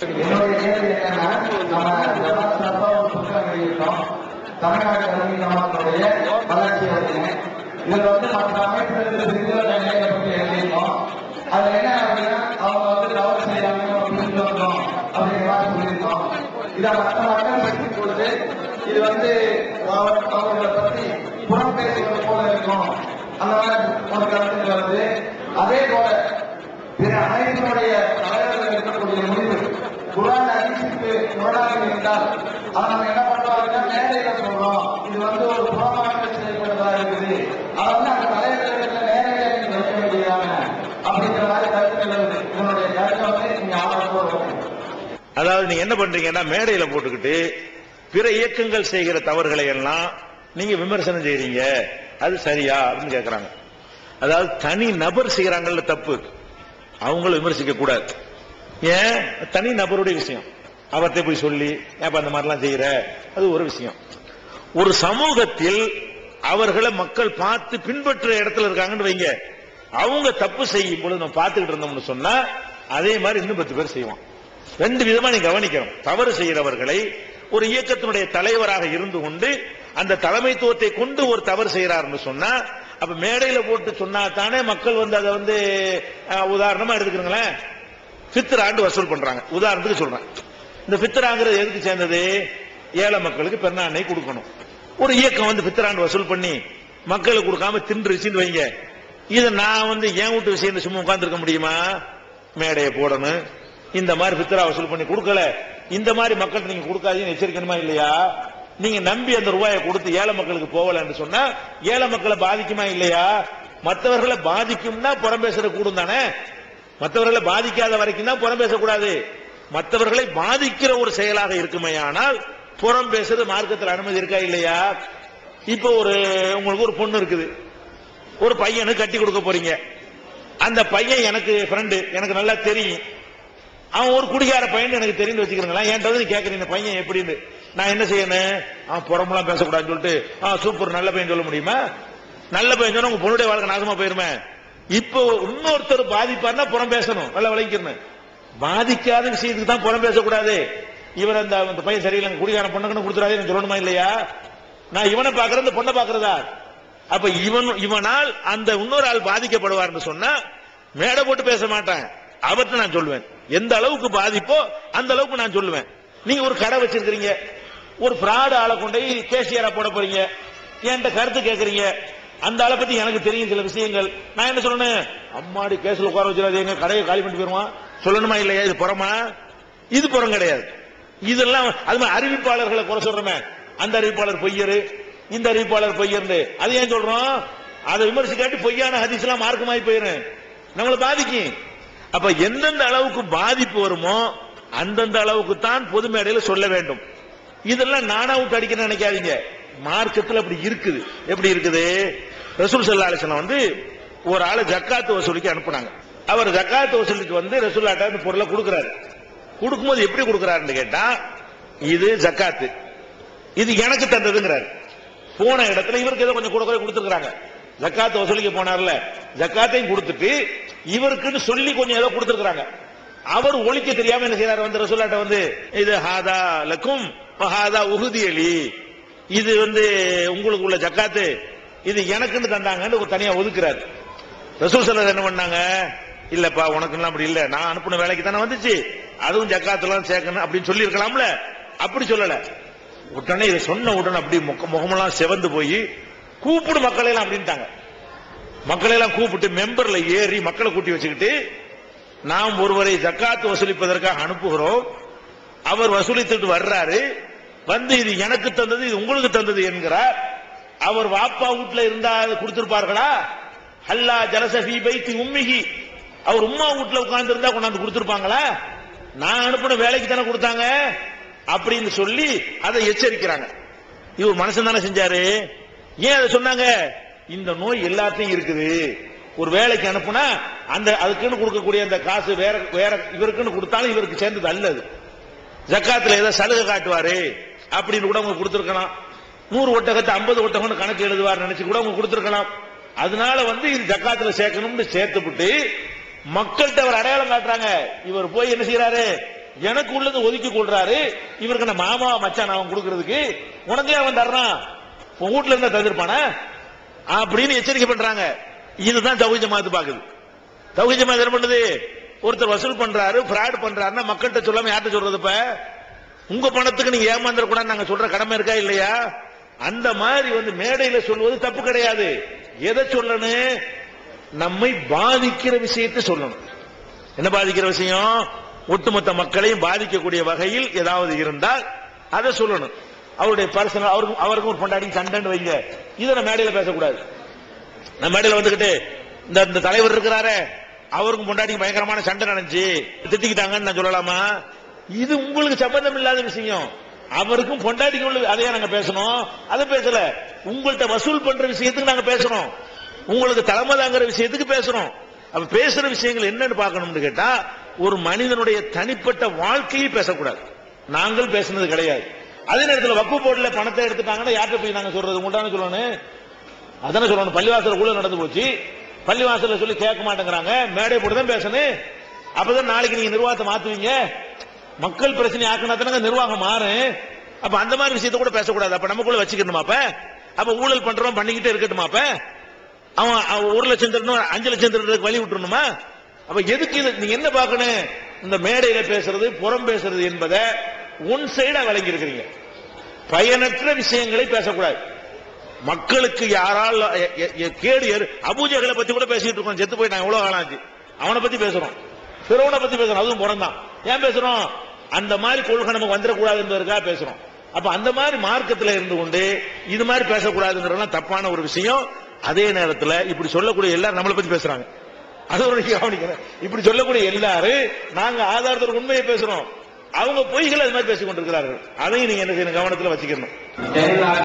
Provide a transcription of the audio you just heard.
என்னுடைய கேள்வி என்னன்னா நம்ம ஜமாத் சார்பா ஒரு புத்தகம் வெளியிட்டோம் தமிழ்நாடு கல்வி வளர்ச்சி அப்படின்னு இதுல வந்து மற்ற அமைப்புகளுக்கு விரிவான நிலையை பற்றி எழுதியிருக்கோம் அதுல என்ன அப்படின்னா அவங்க வந்து தவறு செய்யாம வந்தோம் அப்படிங்கிற மாதிரி சொல்லியிருக்கோம் இதை மற்ற மக்கள் பொழுது இது வந்து அவங்க- பற்றி புறம் பேசுவது போல இருக்கும் அந்த மாதிரி ஒரு கருத்து வருது அதே போல பிற அனைத்தினுடைய ஹதீஸுக்கு முரணாக இருந்தால் அதை நம்ம என்ன பண்றோம் மேடையில சொல்றோம். இது வந்து ஒரு புறமாக செயல்படுறதா இருக்குது. அதை வந்து அந்த தலைவர்களிடத்துல நேரடியாக நீங்க வைக்க முடியாம அப்படிங்கிற மாதிரி கருத்து நிலவுது இதனுடைய கருத்தை வந்து நீங்க ஆதரவோடு அதாவது நீங்க என்ன பண்றீங்கன்னா மேடையில போட்டுக்கிட்டு பிற இயக்கங்கள் செய்கிற தவறுகளை எல்லாம் நீங்க விமர்சனம் செய்றீங்க. அது சரியா அப்படின்னு கேக்குறாங்க. அதாவது தனி நபர் செய்யறாங்கல்ல தப்பு. அவங்கள விமர்சிக்க கூடாது ஏன்? தனி நபருடைய விஷயம். அவர்கிட்ட போய் சொல்லி ஏப்பா அந்த மாதிரிலாம் செய்யற? அது ஒரு விஷயம். ஒரு சமூகத்தில் அவர்களை மக்கள் பார்த்து பின்பற்ற இடத்துல இருக்காங்கன்னு வைங்க. அவங்க தப்பு செய்யும் பொழுது நம்ம பார்த்துக்கிட்டு இருந்தோம்னு சொன்னா அதே மாதிரி இன்னும் பத்து பேர் செய்வான். ரெண்டு விதமா நீ கவனிக்கணும். தவறு செய்கிறவர்களை ஒரு இயக்கத்தினுடைய தலைவராக இருந்து கொண்டு அந்த தலைமைத்துவத்தை கொண்டு ஒரு தவறு செய்யறாருன்னு சொன்னா அப்ப மேடையில போட்டு சொன்னா தானே மக்கள் வந்து அதை வந்து உதாரணமா எடுத்துக்கிறீங்களேன் பித்ர் ஆண்டு வசூல் பண்றாங்க. உதாரணத்துக்கு சொல்றேன். இந்த பித்ராங்கிறது எதுக்கு சேர்ந்தது? ஏழை மக்களுக்கு பெருநாண்ணை கொடுக்கணும். ஒரு இயக்கம் வந்து பித்ராண்டு வசூல் பண்ணி மக்களுக்கு கொடுக்காம தின்றுச்சுன்னு வைங்க. இதை நான் வந்து என் வீட்டு விஷயம் சும்மா உட்காந்துருக்க முடியுமா? மேடையை போடணும். இந்த மாதிரி பித்ரா வசூல் பண்ணி கொடுக்கல. இந்த மாதிரி மக்கள் நீங்க கொடுக்காதீங்கன்னு எச்சரிக்கணுமா இல்லையா? நீங்க நம்பி அந்த ரூபாயை கொடுத்து ஏழை மக்களுக்கு போகலன்னு சொன்னா ஏழை மக்களை பாதிக்குமா இல்லையா? மற்றவர்களை பாதிக்கும்னா புறம் பேசுற கூடும் தானே மற்றவர்களை பாதிக்காத வரைக்கும் தான் புறம் பேசக்கூடாது. மற்றவர்களை பாதிக்கிற ஒரு செயலாக இருக்குமே ஆனால் புறம் பேசுறது மார்க்கத்தில் அனுமதி இருக்கா இல்லையா? இப்போ ஒரு உங்களுக்கு ஒரு பொண்ணு இருக்குது. ஒரு பையனுக்கு கட்டி கொடுக்க போறீங்க. அந்த பையன் எனக்கு ஃப்ரெண்டு எனக்கு நல்லா தெரியும். அவன் ஒரு குடிகார பையன் எனக்கு தெரிந்து வச்சுக்கிறீங்களா? என்கிட்ட வந்து நீ கேட்கறீங்க பையன் எப்படின்னு. நான் என்ன செய்யணும்? அவன் புறமெல்லாம் பேசக்கூடாதுன்னு சொல்லிட்டு ஆ சூப்பர் நல்ல பையன் சொல்ல முடியுமா? நல்ல பையன் சொன்னா உங்க பொண்ணுடைய வாழ்க்கை நாசமா போயிருமே. இப்போ இன்னொருத்தர் பாதிப்பார்னா புறம் பேசணும் நல்லா விளங்கிக்கணும். பாதிக்காத விஷயத்துக்கு தான் புறம் பேசக்கூடாது. இவர் அந்த அந்த பையன் சரியில்லை குடிகார பொண்ணுக்குன்னு கொடுத்துறாதே சொல்லணுமா இல்லையா? நான் இவனை பாக்குறேன் இந்த பொண்ணை பாக்குறதா அப்ப இவன் இவனால் அந்த இன்னொரு ஆள் பாதிக்கப்படுவார்னு சொன்னா மேடை போட்டு பேச மாட்டேன். அவர்கிட்ட நான் சொல்லுவேன். எந்த அளவுக்கு பாதிப்போ அந்த அளவுக்கு நான் சொல்லுவேன். நீங்க ஒரு கடை வச்சிருக்கிறீங்க. ஒரு ஃப்ராடு ஆளை கொண்டு போய் கேஷியரா போட போறீங்க. என்கிட்ட கருத்து கேட்கறீங்க அந்த ஆளை பத்தி எனக்கு தெரியும் சில விஷயங்கள். நான் என்ன சொல்லணும்? அம்மாடி கேஸ்ல உட்கார வச்சிடாதீங்க. கடையை காலி பண்ணிட்டு போயிருவான். சொல்லணுமா இல்லையா? இது புறமா? இது புறம் கிடையாது. இதெல்லாம் அது மாதிரி அறிவிப்பாளர்களை குறை சொல்றமே. அந்த அறிவிப்பாளர் பொய்யரு இந்த அறிவிப்பாளர் பொய்யர்னு அது ஏன் சொல்றோம்? அதை விமர்சிக்காட்டி பொய்யான ஹதீஸ் எல்லாம் மார்க்கமாயி போயிரு நம்மளை பாதிக்கும். அப்ப எந்தெந்த அளவுக்கு பாதிப்பு வருமோ அந்தந்த அளவுக்கு தான் பொது மேடையில் சொல்ல வேண்டும். இதெல்லாம் நானா விட்டு அடிக்கணும்னு நினைக்காதீங்க. மார்க்கத்தில் அப்படி இருக்குது. எப்படி இருக்குது? ரசூல் சல்லா அலிஸ்லாம் வந்து ஒரு ஆளை ஜக்காத்து வசூலிக்கு அனுப்புனாங்க. அவர் ஜக்காத்து வசூலிக்கு வந்து ரசூல்லாட்ட அந்த பொருளை கொடுக்குறாரு. கொடுக்கும்போது எப்படி கொடுக்குறாருன்னு கேட்டா இது ஜக்காத்து. இது எனக்கு தந்ததுங்கிறாரு. போன இடத்துல இவருக்கு ஏதோ கொஞ்சம் கூட கொடுத்துருக்காங்க ஜக்காத்து வசூலிக்க போனார்ல ஜக்காத்தையும் கொடுத்துட்டு இவருக்குன்னு சொல்லி கொஞ்சம் ஏதோ கொடுத்துருக்காங்க அவர் ஒழிக்க தெரியாம என்ன செய்யறாரு வந்து ரசூல்லாட்ட வந்து இது ஹாதா லக்கும் ஹாதா உகுதி அலி இது வந்து உங்களுக்கு உள்ள ஜக்காத்து இது எனக்குன்னு தந்தாங்கன்னு ஒரு தனியா ஒதுக்குறாரு. ரசூல் சல்லா என்ன பண்ணாங்க? இல்லப்பா உனக்குலாம் அப்படி இல்ல. நான் அனுப்பின வேலைக்கு தானே வந்துச்சு. அதுவும் ஜக்காத்துலாம் சேர்க்கணும் அப்படின்னு சொல்லி இருக்கலாம்ல அப்படி சொல்லல. உடனே இதை சொன்ன உடனே அப்படி முகமெல்லாம் செவந்து போய் கூப்பிடு மக்களை எல்லாம் அப்படின்ட்டாங்க. மக்களை எல்லாம் கூப்பிட்டு மெம்பர்ல ஏறி மக்களை கூட்டி வச்சுக்கிட்டு நாம் ஒருவரை ஜக்காத்து வசூலிப்பதற்காக அனுப்புகிறோம். அவர் வசூலித்துட்டு வர்றாரு. வந்து இது எனக்கு தந்தது இது உங்களுக்கு தந்தது என்கிறார். அவர் வாப்பா வீட்டுல இருந்தா அதை கொடுத்திருப்பார்களா? அல்லா ஜலசபி பைத்தி உம்மிகி அவர் உம்மா வீட்டுல உட்கார்ந்து இருந்தா கொண்டாந்து கொடுத்துருப்பாங்களா? நான் அனுப்பின வேலைக்கு தானே கொடுத்தாங்க? அப்படின்னு சொல்லி அதை எச்சரிக்கிறாங்க. இவர் மனுஷன் தானே செஞ்சாரு? ஏன் அதை சொன்னாங்க? இந்த நோய் எல்லாத்தையும் இருக்குது. ஒரு வேலைக்கு அனுப்புனா அந்த அதுக்குன்னு கொடுக்கக்கூடிய அந்த காசு வேற வேற இவருக்குன்னு கொடுத்தாலும் இவருக்கு சேர்ந்தது அல்லது. ஜக்காத்துல ஏதோ சலுகை காட்டுவாரு அப்படின்னு கூட அவங்க கொடுத்துருக்கலாம். நூறு ஒட்டகத்தை ஐம்பது ஒட்டகம்னு கணக்கு எழுதுவார் நினைச்சு கூட அவங்க கொடுத்துருக்கலாம். அதனால வந்து இது ஜக்காத்துல சேர்க்கணும்னு சேர்த்துவிட்டு மக்கள்கிட்ட அவர் அடையாளம் காட்டுறாங்க. இவர் போய் என்ன செய்யறாரு எனக்கு உள்ளது ஒதுக்கி கொள்றாரு. இவருக்கு நான் மாமா மச்சான் அவன் கொடுக்கறதுக்கு. உனக்கே அவன் தர்றான். உன் வீட்டுல இருந்தா தந்திருப்பானா? அப்படின்னு எச்சரிக்கை பண்றாங்க. இதுதான் தௌஹீத் ஜமாத்து பாக்குது தௌஹீத் ஜமாத் என்ன பண்ணுது? ஒருத்தர் வசூல் பண்றாரு ஃப்ராட் பண்றாருன்னா மக்கள்கிட்ட சொல்லாம யார்கிட்ட சொல்றது இப்ப? உங்க பணத்துக்கு நீங்க ஏமாந்துட கூடாது நாங்க சொல்ற கடமை இருக்கா இல்லையா? அந்த மாதிரி வந்து மேடையில சொல்வது தப்பு கிடையாது. எதை சொல்லணும்? நம்மை பாதிக்கிற விஷயத்தை சொல்லணும். என்ன பாதிக்கிற விஷயம்? ஒட்டுமொத்த மக்களையும் பாதிக்கக்கூடிய வகையில் ஏதாவது இருந்தால் அதை சொல்லணும். அவருடைய பர்சனல் அவருக்கும் அவருக்கும் ஒரு பொண்டாடி சண்டைன்னு வைங்க. இதை நான் மேடையில் பேசக்கூடாது. நான் மேடையில் வந்துகிட்டு இந்த இந்த தலைவர் இருக்கிறாரே அவருக்கும் பொண்டாட்டிக்கு பயங்கரமான சண்டை நடந்துச்சு. திட்டிக்கிட்டாங்கன்னு நான் சொல்லலாமா? இது உங்களுக்கு சம்பந்தம் இல்லாத விஷயம். அவருக்கும் பொண்டாட்டிக்கு அதையா நாங்க பேசணும்? அதை பேசல. உங்கள்ட்ட வசூல் பண்ற விஷயத்துக்கு நாங்க பேசணும். உங்களுக்கு தலைமை தாங்கிற விஷயத்துக்கு பேசுறோம். அப்ப பேசுற விஷயங்கள் என்னன்னு பார்க்கணும்னு கேட்டா ஒரு மனிதனுடைய தனிப்பட்ட வாழ்க்கையை பேசக்கூடாது. நாங்கள் பேசுனது கிடையாது. அதே நேரத்தில் வக்கு போர்டில் பணத்தை எடுத்துட்டாங்கன்னா யார்கிட்ட போய் நாங்கள் சொல்றது? உண்டான சொல்லணும். அதானே சொல்லணும். பள்ளிவாசல ஊழல் நடந்து போச்சு. பள்ளிவாசல்ல சொல்லி கேட்க மாட்டேங்கிறாங்க. மேடை போட்டு தான் பேசணும். அப்பதான் நாளைக்கு நீங்க நிர்வாகத்தை மாத்துவீங்க. மக்கள் பிரச்சனை ஆக்கினா நிர்வாகம் மாறும். அப்ப அந்த மாதிரி விஷயத்த கூட பேசக்கூடாது. அப்ப நமக்குள்ள வச்சுக்கணுமா அப்ப அப்ப ஊழல் பண்றோம் பண்ணிக்கிட்டே இருக்கட்டுமா அப்ப அவன் அவன் ஒரு லட்சம் தரணும் அஞ்சு லட்சம் தரதுக்கு வழி விட்டுருணுமா அப்ப எதுக்கு இது நீங்க என்ன பார்க்கணும்? இந்த மேடையில பேசுறது புறம் பேசுறது என்பதை ஒன் சைடா விளங்கி இருக்கிறீங்க பயனற்ற விஷயங்களை பேசக்கூடாது. மக்களுக்கு யாரால் எ- எ- கேடு அபூஜகளை பத்தி கூட பேசிட்டு இருக்கோம். செத்து போயிட்டான் எவ்வளவு காலம் ஆச்சு? அவனை பத்தி பேசுறோம். பிறவனை பத்தி பேசுறோம் அதுவும் புறம்தான். ஏன் பேசுறோம்? அந்த மாதிரி கொள்கை நமக்கு வந்துடக்கூடாது என்பதற்காக பேசுறோம். அப்ப அந்த மாதிரி மார்க்கத்துல இருந்து கொண்டு இது மாதிரி பேசக்கூடாதுங்கிறதெல்லாம் தப்பான ஒரு விஷயம். அதே நேரத்துல இப்படி சொல்லக்கூடிய எல்லாரும் நம்மளை பத்தி பேசுறாங்க. அது ஒரு கவனிக்கிறேன் இப்படி சொல்லக்கூடிய எல்லாரும் நாங்க ஆதாரத்தோட உண்மையை பேசுறோம். அவங்க பொய்களை அது மாதிரி பேசிக் கொண்டிருக்கிறார்கள். அதையும் நீங்க என்ன செய்யணும்? கவனத்துல வச்சுக்கணும்.